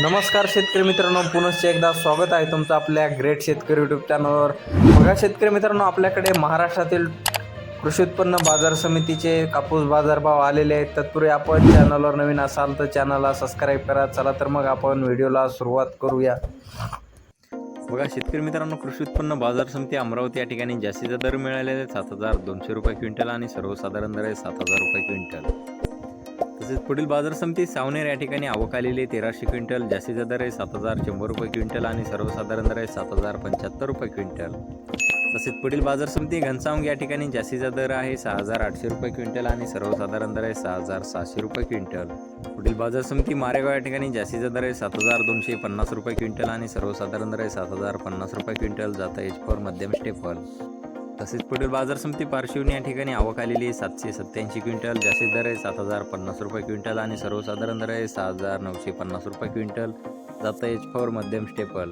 नमस्कार शेतकरी मित्रांनो पुनश्च एकदा स्वागत आहे तुमचं आपल्या ग्रेट शेतकरी यूट्यूब चॅनलवर बघा शेतकरी मित्रांनो आपल्याकडे महाराष्ट्रातील कृषी उत्पन्न बाजार समितीचे कापूस बाजारभाव आलेले आहेत. तत्पूर्वी आपण चॅनलवर नवीन असाल तर चॅनलला सबस्क्राईब करा. चला तर मग आपण व्हिडिओला सुरुवात करूया. बघा शेतकरी मित्रांनो कृषी उत्पन्न बाजार समिती अमरावती या ठिकाणी जास्तीचा दर मिळालेला आहे. सात हजार दोनशे रुपये क्विंटल आणि सर्वसाधारण दर आहे सात हजार रुपये क्विंटल. तसेच पुढील बाजार समिती सावनेर या ठिकाणी आवक आलेली आहे. तेराशे क्विंटल जास्तीचा दर आहे सात हजार शंभर रुपये क्विंटल आणि सर्वसाधारण दर आहे सात हजार पंच्याहत्तर रुपये क्विंटल. तसेच पुढील बाजार समिती घनसावंग या ठिकाणी जास्तीचा दर आहे सहा हजार आठशे रुपये क्विंटल आणि सर्वसाधारण दर आहे सहा हजार सहाशे रुपये क्विंटल. पुढील बाजार समिती मारेगाव या ठिकाणी जास्तीचा दर आहे सात हजार दोनशे पन्नास रुपये क्विंटल आणि सर्वसाधारण दर आहे सात हजार पन्नास रुपये क्विंटल. जाता एच फोर मध्यम स्टेपल तसेच पुढील बाजार समिती पार्श्वनी या ठिकाणी आवक आलेली आहे. सातशे सत्त्याऐंशी क्विंटल जास्तीत दर आहे सात हजार पन्नास रुपये क्विंटल आणि सर्वसाधारण दर आहे सहा हजार नऊशे पन्नास रुपये क्विंटल. जाता एच फोर मध्यम स्टेपल